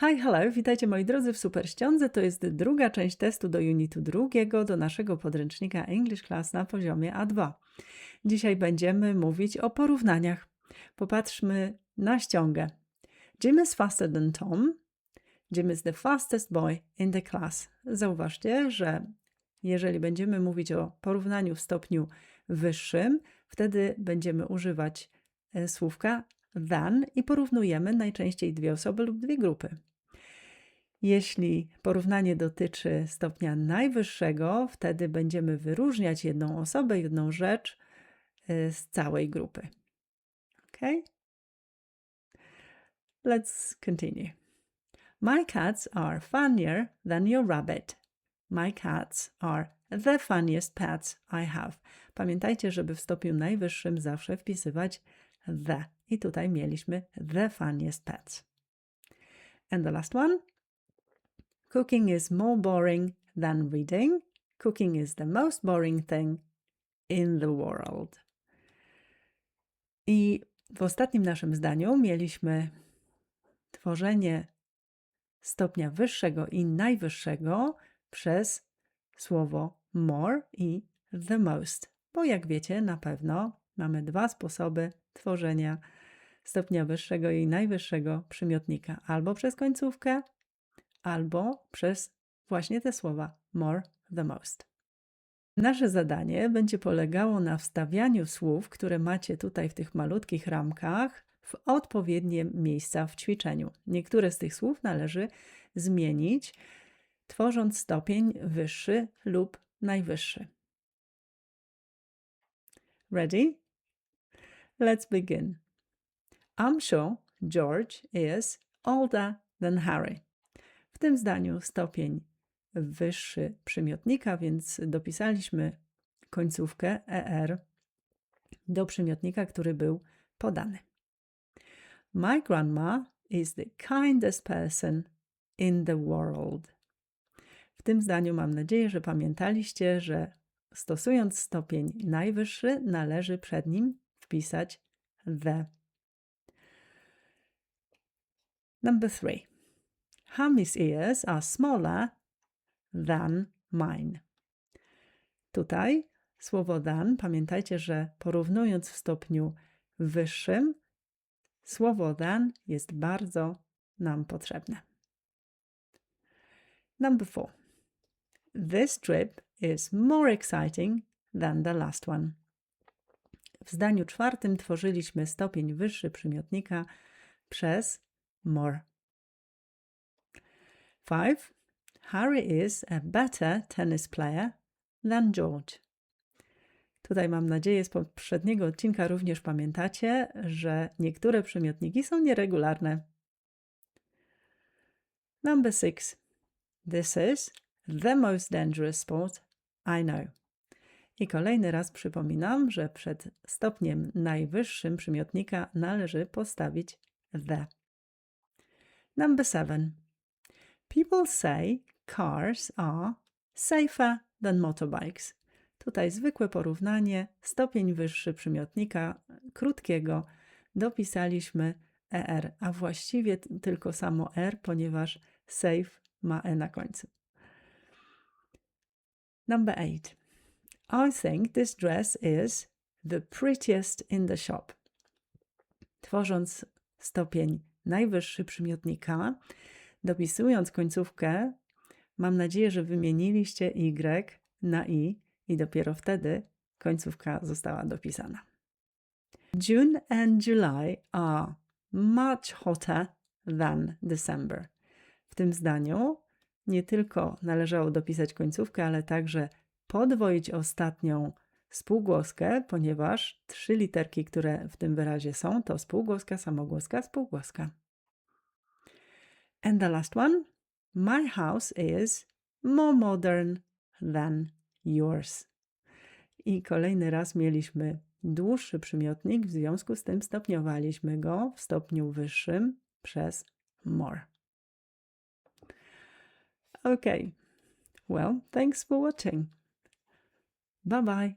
Hi, hello, witajcie moi drodzy w Super Ściądze. To jest druga część testu do unitu drugiego, do naszego podręcznika English Class na poziomie A2. Dzisiaj będziemy mówić o porównaniach. Popatrzmy na ściągę. Jim is faster than Tom. Jim is the fastest boy in the class. Zauważcie, że jeżeli będziemy mówić o porównaniu w stopniu wyższym, wtedy będziemy używać e, słówka than i porównujemy najczęściej dwie osoby lub dwie grupy. Jeśli porównanie dotyczy stopnia najwyższego, wtedy będziemy wyróżniać jedną osobę, jedną rzecz y, z całej grupy. Ok? Let's continue. My cats are funnier than your rabbit. My cats are the funniest pets I have. Pamiętajcie, żeby w stopniu najwyższym zawsze wpisywać the. I tutaj mieliśmy the funniest pets. And the last one. Cooking is more boring than reading. Cooking is the most boring thing in the world. I w ostatnim naszym zdaniu mieliśmy tworzenie stopnia wyższego i najwyższego przez słowo more i the most. Bo jak wiecie, na pewno mamy dwa sposoby tworzenia stopnia wyższego i najwyższego przymiotnika albo przez końcówkę, albo przez właśnie te słowa more, the most. Nasze zadanie będzie polegało na wstawianiu słów, które macie tutaj w tych malutkich ramkach, w odpowiednie miejsca w ćwiczeniu. Niektóre z tych słów należy zmienić, tworząc stopień wyższy lub najwyższy. Ready? Let's begin. I'm sure George is older than Harry. W tym zdaniu stopień wyższy przymiotnika, więc dopisaliśmy końcówkę er do przymiotnika, który był podany. My grandma is the kindest person in the world. W tym zdaniu mam nadzieję, że pamiętaliście, że stosując stopień najwyższy, należy przed nim wpisać the. Number three. Hammy's ears are smaller than mine. Tutaj słowo than, pamiętajcie, że porównując w stopniu wyższym, słowo than jest bardzo nam potrzebne. Number four. This trip is more exciting than the last one. W zdaniu czwartym tworzyliśmy stopień wyższy przymiotnika przez more. 5. Harry is a better tennis player than George. Tutaj mam nadzieję z poprzedniego odcinka również pamiętacie, że niektóre przymiotniki są nieregularne. Number 6. This is the most dangerous sport I know. I kolejny raz przypominam, że przed stopniem najwyższym przymiotnika należy postawić the. Number 7. People say cars are safer than motorbikes. Tutaj zwykłe porównanie, stopień wyższy przymiotnika krótkiego dopisaliśmy er, a właściwie tylko samo r, ponieważ safe ma e na końcu. Number 8. I think this dress is the prettiest in the shop. Tworząc stopień najwyższy przymiotnika, Dopisując końcówkę, mam nadzieję, że wymieniliście Y na I i dopiero wtedy końcówka została dopisana. June and July are much hotter than December. W tym zdaniu nie tylko należało dopisać końcówkę, ale także podwoić ostatnią spółgłoskę, ponieważ trzy literki, które w tym wyrazie są, to spółgłoska, samogłoska, spółgłoska. And the last one My house is more modern than yours. I kolejny raz mieliśmy dłuższy przymiotnik, w związku z tym stopniowaliśmy go w stopniu wyższym przez more. Okay, well, thanks for watching. Bye bye.